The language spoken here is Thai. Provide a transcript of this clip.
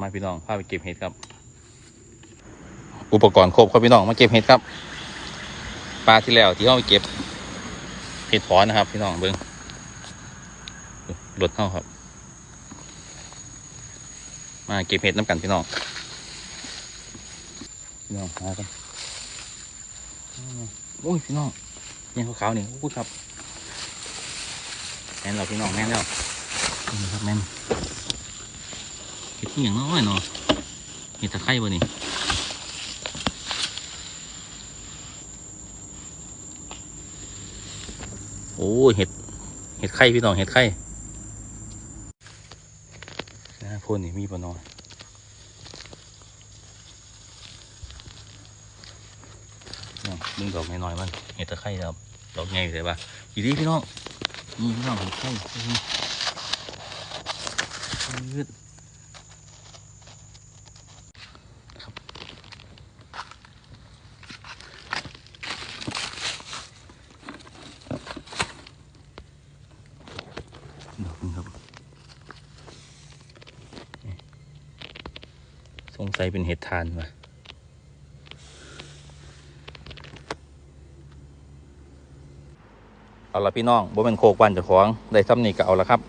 มาพี่น้องพาไปเก็บเห็ดครับ อุปกรณ์ครบครับพี่น้องมาเก็บเห็ดครับปลาที่แล้วที่เขาไปเก็บเห็ดถอนนะครับ พี่น้องเบิ้งรถเข้าครับ มาเก็บเห็ดน้ำกันพี่น้องพี่น้องมากันโอ้ยพี่น้องยังขาวๆนี่โอ้ยครับแม่นเราพี่น้องแม่นแล้วนี่ครับแม่น ห็ดที่อย่างน้อยเนาะเห็ดตะไคร้บ่นี่โอ้เห็ดเห็ดไข่พี่น้องเห็ดไข่นะพวกนี้มีบ่น้อยน้งดึงดอกน้อยๆมันเห็ดตะไคร้ครับดอกใหญ่เลยปะอีดีพี่น้องนี่พี่น้องเห็ดไข่ยืด ดอกนี้ครับ สงสัยเป็นเห็ดทานว่ะเอาละพี่น้องบ่เป็นโคกวันเจ้าของ ได้ซ้ำนี่ก็เอาละครับ